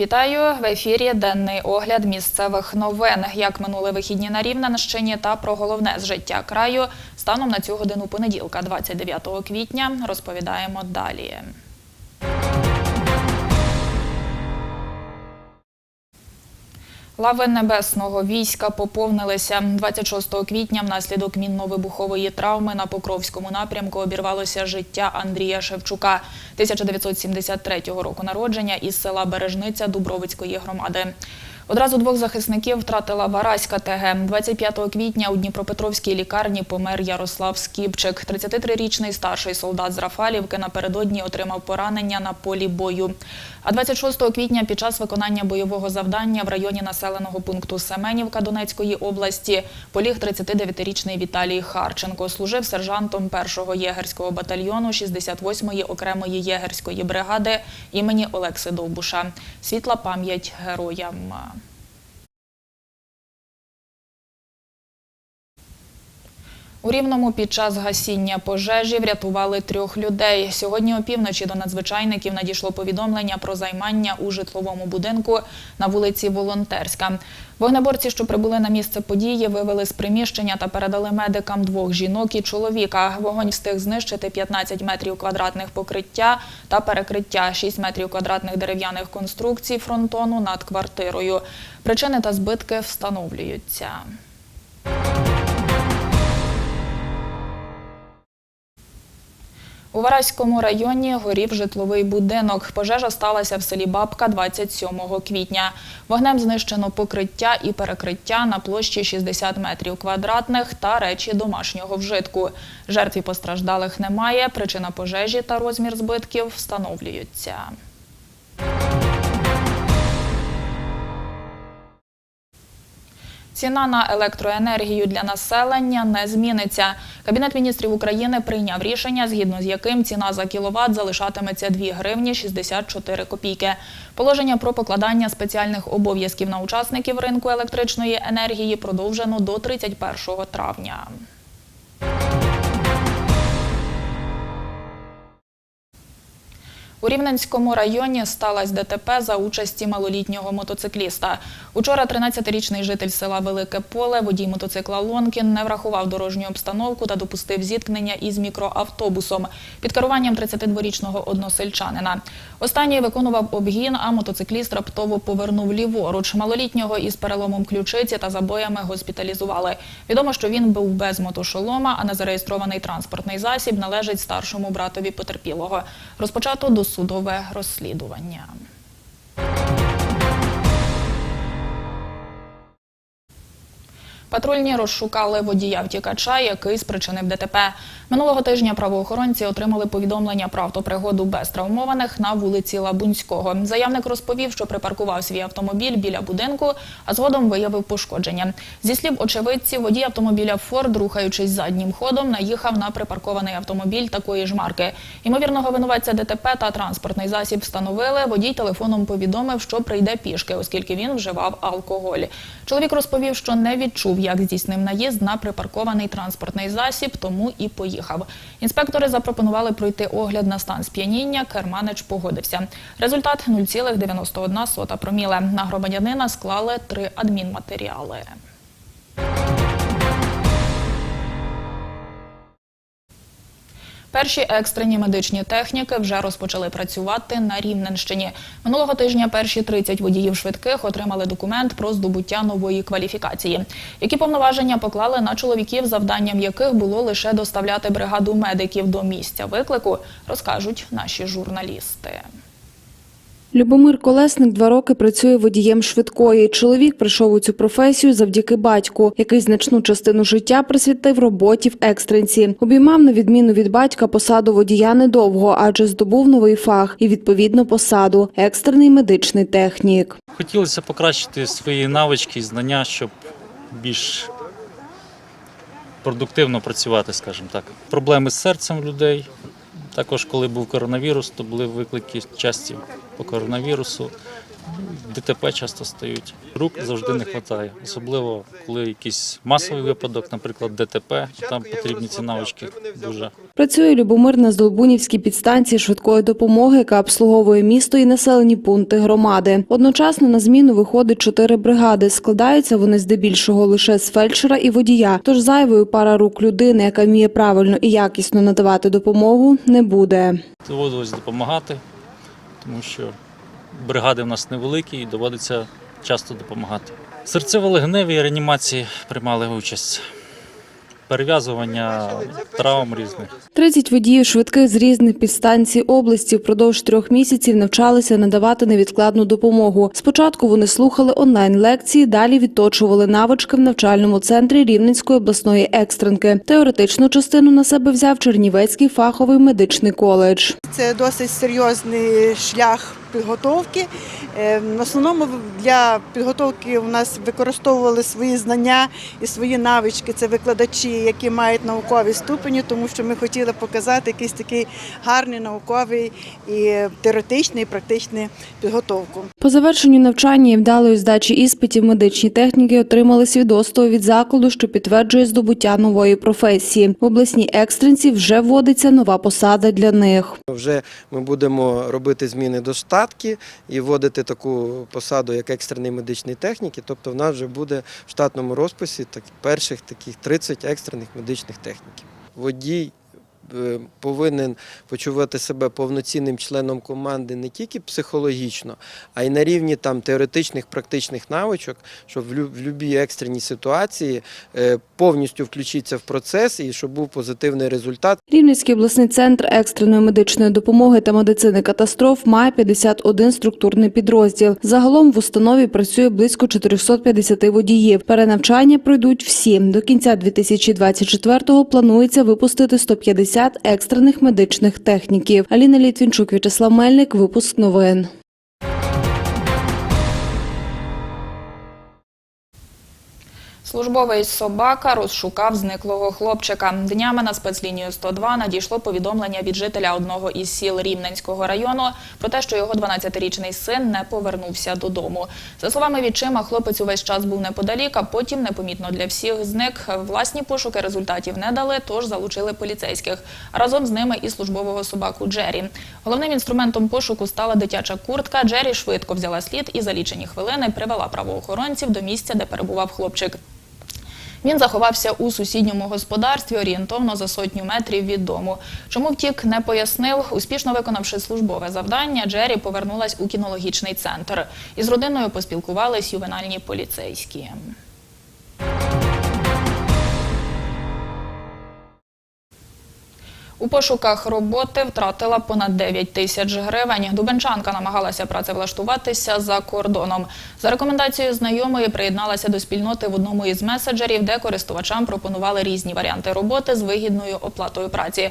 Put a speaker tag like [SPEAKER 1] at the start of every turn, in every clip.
[SPEAKER 1] Вітаю в ефірі. Денний огляд місцевих новин. Як минули вихідні на Рівненщині та про головне з життя краю станом на цю годину понеділка, 29 квітня. Розповідаємо далі. Лави небесного війська поповнилися 26 квітня. Внаслідок мінно-вибухової травми на Покровському напрямку обірвалося життя Андрія Шевчука, 1973 року народження із села Бережниця Дубровицької громади. Одразу двох захисників втратила Вараська ТГ. 25 квітня у Дніпропетровській лікарні помер Ярослав Скіпчик. 33-річний старший солдат з Рафалівки напередодні отримав поранення на полі бою. А 26 квітня під час виконання бойового завдання в районі населеного пункту Семенівка Донецької області поліг 39-річний Віталій Харченко. Служив сержантом 1-го єгерського батальйону 68-ї окремої єгерської бригади імені Олекси Довбуша. Світла пам'ять героям. У Рівному під час гасіння пожежі врятували трьох людей. Сьогодні опівночі до надзвичайників надійшло повідомлення про займання у житловому будинку на вулиці Волонтерська. Вогнеборці, що прибули на місце події, вивели з приміщення та передали медикам двох жінок і чоловіка. Вогонь встиг знищити 15 метрів квадратних покриття та перекриття, 6 метрів квадратних дерев'яних конструкцій фронтону над квартирою. Причини та збитки встановлюються. У Вараському районі горів житловий будинок. Пожежа сталася в селі Бабка 27 квітня. Вогнем знищено покриття і перекриття на площі 60 метрів квадратних та речі домашнього вжитку. Жертв і постраждалих немає. Причина пожежі та розмір збитків встановлюються. Ціна на електроенергію для населення не зміниться. Кабінет міністрів України прийняв рішення, згідно з яким ціна за кіловат залишатиметься 2 гривні 64 копійки. Положення про покладання спеціальних обов'язків на учасників ринку електричної енергії продовжено до 31 травня. У Рівненському районі сталася ДТП за участі малолітнього мотоцикліста. Учора 13-річний житель села Велике Поле, водій мотоцикла Лонкін, не врахував дорожню обстановку та допустив зіткнення із мікроавтобусом під керуванням 32-річного односельчанина. Останній виконував обгін, а мотоцикліст раптово повернув ліворуч. Малолітнього із переломом ключиці та забоями госпіталізували. Відомо, що він був без мотошолома, а незареєстрований транспортний засіб належить старшому братові потерпілого. Розпочато досудове розслідування. Патрульні розшукали водія втікача, який спричинив ДТП. Минулого тижня правоохоронці отримали повідомлення про автопригоду без травмованих на вулиці Лабунського. Заявник розповів, що припаркував свій автомобіль біля будинку, а згодом виявив пошкодження. Зі слів очевидців, водій автомобіля Форд, рухаючись заднім ходом, наїхав на припаркований автомобіль такої ж марки. Ймовірного винуватця ДТП та транспортний засіб встановили. Водій телефоном повідомив, що прийде пішки, оскільки він вживав алкоголь. Чоловік розповів, що не відчув, як здійснив наїзд на припаркований транспортний засіб, тому і поїхав. Інспектори запропонували пройти огляд на стан сп'яніння. Керманич погодився. Результат 0,91 проміле. На громадянина склали три адмінматеріали. Перші екстрені медичні техніки вже розпочали працювати на Рівненщині. Минулого тижня перші 30 водіїв швидких отримали документ про здобуття нової кваліфікації. Які повноваження поклали на чоловіків, завданням яких було лише доставляти бригаду медиків до місця виклику, розкажуть наші журналісти.
[SPEAKER 2] Любомир Колесник два роки працює водієм швидкої. Чоловік прийшов у цю професію завдяки батьку, який значну частину життя присвятив роботі в екстренці. Обіймав на відміну від батька посаду водія недовго, адже здобув новий фах і відповідно посаду екстрений медичний технік.
[SPEAKER 3] Хотілося покращити свої навички і знання, щоб більш продуктивно працювати, скажімо так. Проблеми з серцем людей. Також, коли був коронавірус, то були виклики часті по коронавірусу. ДТП часто стають. Рук завжди не вистачає, особливо коли якийсь масовий випадок, наприклад, ДТП, там потрібні ці навички дуже.
[SPEAKER 2] Працює Любомир на Здолбунівській підстанції швидкої допомоги, яка обслуговує місто і населені пункти громади. Одночасно на зміну виходить чотири бригади. Складаються вони здебільшого лише з фельдшера і водія. Тож зайвою пара рук людини, яка вміє правильно і якісно надавати допомогу, не буде.
[SPEAKER 3] Доводилось допомагати, тому що бригади в нас невеликі і доводиться часто допомагати. Серцево-легеневі реанімації приймали участь. Перев'язування травм різних.
[SPEAKER 2] 30 водіїв швидких з різних підстанцій області впродовж трьох місяців навчалися надавати невідкладну допомогу. Спочатку вони слухали онлайн-лекції, далі відточували навички в навчальному центрі Рівненської обласної екстренки. Теоретичну частину на себе взяв Чернівецький фаховий медичний коледж.
[SPEAKER 4] Це досить серйозний шлях підготовки. Е, В основному для підготовки у нас використовували свої знання і свої навички. Це викладачі, які мають наукові ступені, тому що ми хотіли показати якийсь такий гарний науковий і теоретичний, і практичний підготовку.
[SPEAKER 2] По завершенню навчання і вдалої здачі іспитів медичні техніки отримали свідоцтво від закладу, що підтверджує здобуття нової професії. В обласній екстренці вже вводиться нова посада для них.
[SPEAKER 5] Вже ми будемо робити зміни до штатки і вводити таку посаду, як екстрений медичний техніки. Тобто в нас вже буде в штатному розписі так, перших таких 30 екстрених медичних техніків. Водій повинен почувати себе повноцінним членом команди не тільки психологічно, а й на рівні там теоретичних практичних навичок, щоб в будь-якій екстреній ситуації е, повністю включитися в процес і щоб був позитивний результат.
[SPEAKER 2] Рівненський обласний центр екстреної медичної допомоги та медицини катастроф має 51 структурний підрозділ. Загалом в установі працює близько 450 водіїв. Перенавчання пройдуть всі. До кінця 2024-го планується випустити 150 екстрених медичних техніків. Аліна Літвінчук, В'ячеслав Мельник. Випуск новин.
[SPEAKER 1] Службовий собака розшукав зниклого хлопчика. Днями на спецлінію 102 надійшло повідомлення від жителя одного із сіл Рівненського району про те, що його 12-річний син не повернувся додому. За словами відчима, хлопець увесь час був неподалік, а потім непомітно для всіх зник. Власні пошуки результатів не дали, тож залучили поліцейських. Разом з ними і службового собаку Джері. Головним інструментом пошуку стала дитяча куртка. Джері швидко взяла слід і за лічені хвилини привела правоохоронців до місця, де перебував хлопчик. Він заховався у сусідньому господарстві орієнтовно за сотню метрів від дому. Чому втік, не пояснив. Успішно виконавши службове завдання, Джері повернулась у кінологічний центр. Із родиною поспілкувались ювенальні поліцейські. У пошуках роботи втратила понад 9 тисяч гривень. Дубенчанка намагалася працевлаштуватися за кордоном. За рекомендацією знайомої приєдналася до спільноти в одному із меседжерів, де користувачам пропонували різні варіанти роботи з вигідною оплатою праці.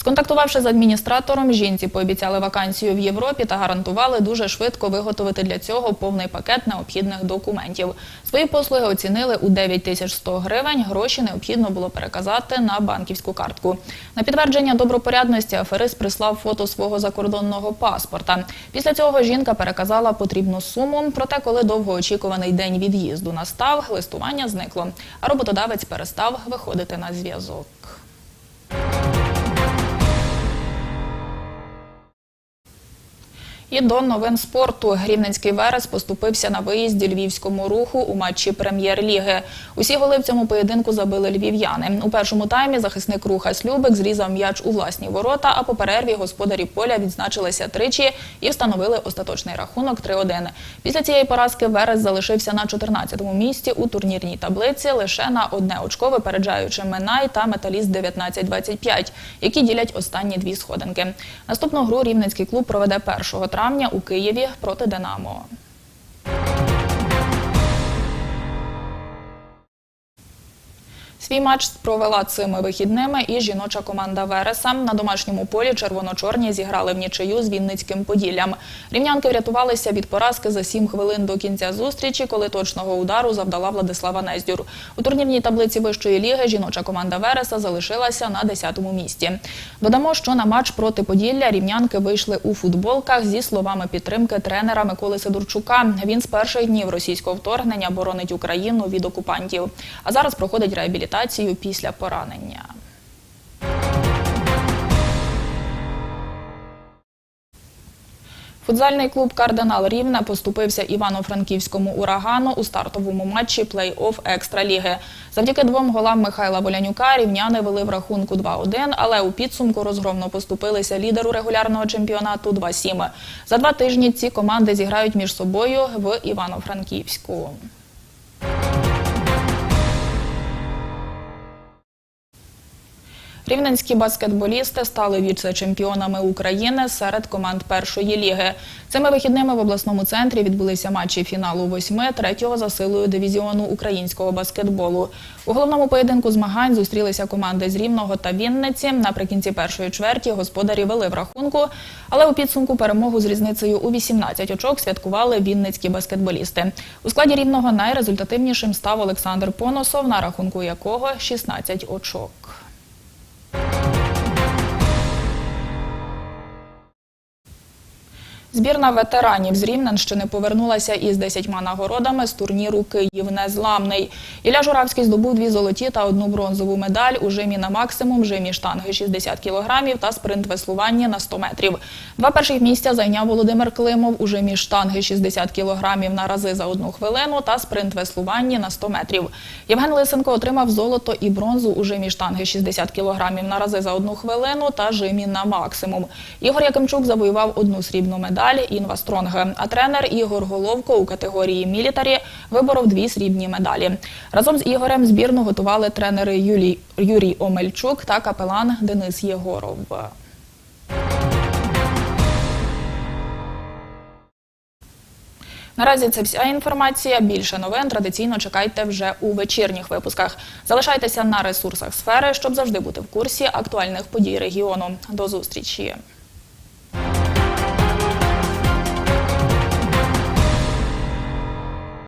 [SPEAKER 1] Сконтактувавши з адміністратором, жінці пообіцяли вакансію в Європі та гарантували дуже швидко виготовити для цього повний пакет необхідних документів. Свої послуги оцінили у 9100 гривень. Гроші необхідно було переказати на банківську картку. На підтвердження добропорядності аферист прислав фото свого закордонного паспорта. Після цього жінка переказала потрібну суму. Проте, коли довгоочікуваний день від'їзду настав, листування зникло, а роботодавець перестав виходити на зв'язок. І до новин спорту. Рівненський Верес поступився на виїзді львівському руху у матчі прем'єр-ліги. Усі голи в цьому поєдинку забили львів'яни. У першому таймі захисник руха Слюбик зрізав м'яч у власні ворота, а по перерві господарі поля відзначилися тричі і встановили остаточний рахунок 3-1. Після цієї поразки Верес залишився на 14-му місці у турнірній таблиці лише на одне очко, випереджаючи Минай та Металіст 19-25, які ділять останні дві сходинки. Наступну гру рівненський клуб проведе 1 травня у Києві проти Динамо. Свій матч провела цими вихідними і жіноча команда Вереса. На домашньому полі червоно-чорні зіграли в нічию з Вінницьким Поділлям. Рівнянки врятувалися від поразки за 7 хвилин до кінця зустрічі, коли точного удару завдала Владислава Нездюр. У турнірній таблиці вищої ліги жіноча команда Вереса залишилася на 10-му місці. Додамо, що на матч проти Поділля рівнянки вийшли у футболках зі словами підтримки тренера Миколи Сидорчука. Він з перших днів російського вторгнення боронить Україну від окупантів. А зараз проходить реабілітацію після поранення. Футзальний клуб Кардинал Рівне поступився Івано-Франківському урагану у стартовому матчі плей-офф Екстраліги. Завдяки двом голам Михайла Волянюка рівняни вели в рахунку 2-1, але у підсумку розгромно поступилися лідеру регулярного чемпіонату 2-7. За два тижні ці команди зіграють між собою в Івано-Франківську. Рівненські баскетболісти стали віце-чемпіонами України серед команд першої ліги. Цими вихідними в обласному центрі відбулися матчі фіналу восьми третього за силою дивізіону українського баскетболу. У головному поєдинку змагань зустрілися команди з Рівного та Вінниці. Наприкінці першої чверті господарі вели в рахунку, але у підсумку перемогу з різницею у 18 очок святкували вінницькі баскетболісти. У складі Рівного найрезультативнішим став Олександр Поносов, на рахунку якого 16 очок. Збірна ветеранів з Рівненщини повернулася із 10 нагородами з турніру Київ Незламний. Ілля Журавський здобув дві золоті та одну бронзову медаль у жимі на максимум, жимі штанги 60 кілограмів та спринт-веслування на 100 метрів. Два перших місця зайняв Володимир Климов у жимі штанги 60 кілограмів на рази за одну хвилину та спринт-веслуванні на 100 метрів. Євген Лисенко отримав золото і бронзу у жимі штанги 60 кілограмів на рази за одну хвилину та жимі на максимум. Ігор Якимчук завоював одну срібну медаль Інва Стронг. А тренер Ігор Головко у категорії мілітарі виборов дві срібні медалі. Разом з Ігорем збірну готували тренери Юлій, Юрій Омельчук та капелан Денис Єгоров. Наразі це вся інформація. Більше новин традиційно чекайте вже у вечірніх випусках. Залишайтеся на ресурсах сфери, щоб завжди бути в курсі актуальних подій регіону. До зустрічі.